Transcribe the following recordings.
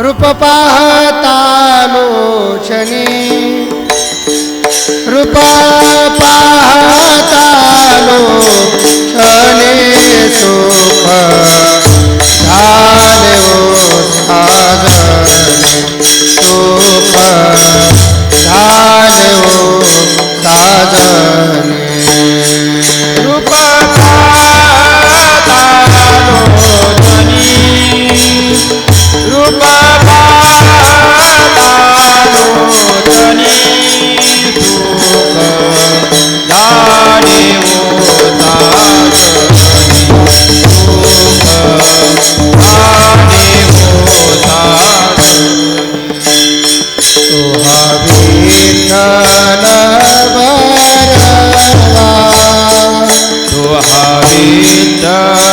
रूप पाहता लोचने रूप पाहता लोचने सुख झाले ओ साजने सुख झाले ओ साजने रूप da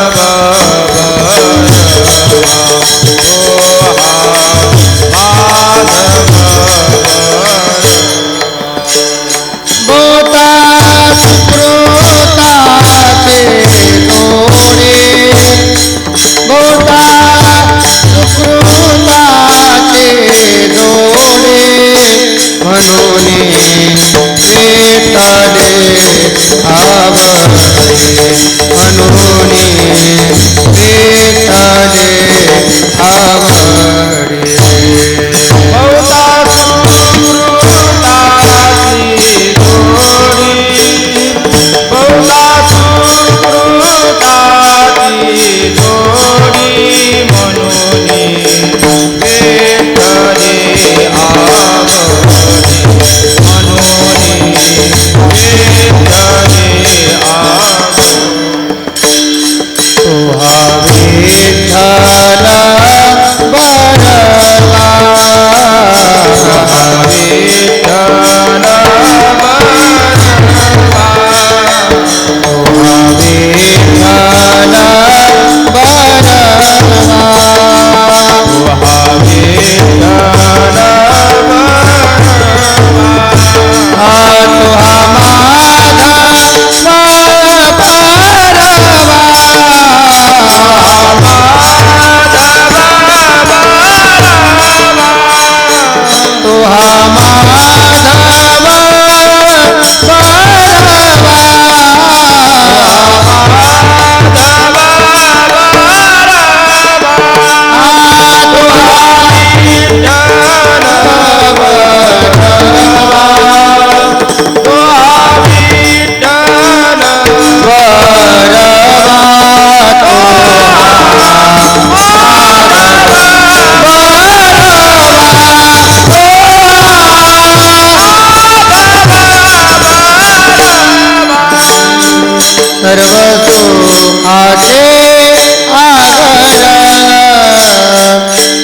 Baba Rama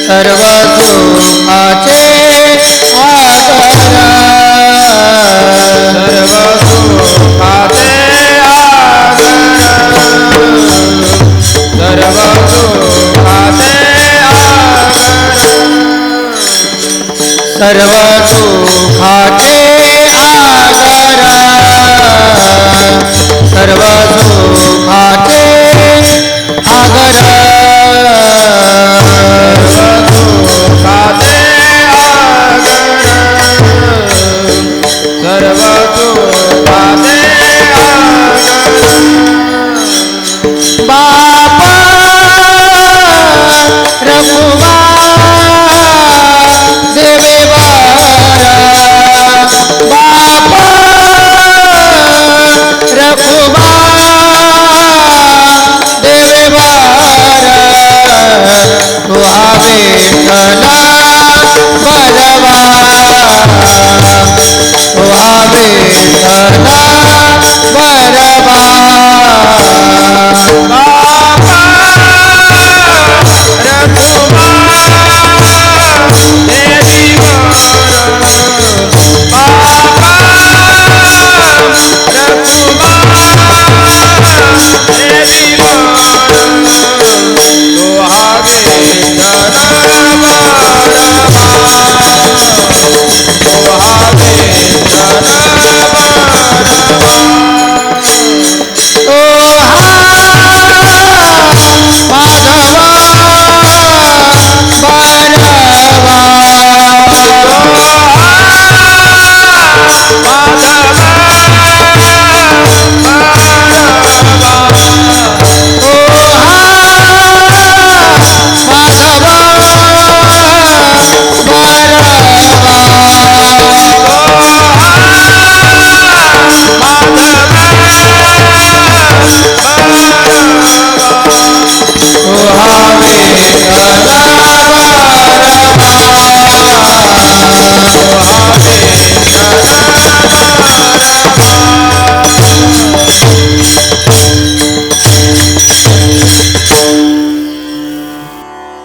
सर्व सुखाचे आगर सर्व सुखाचे आगर सर्व सुखाचे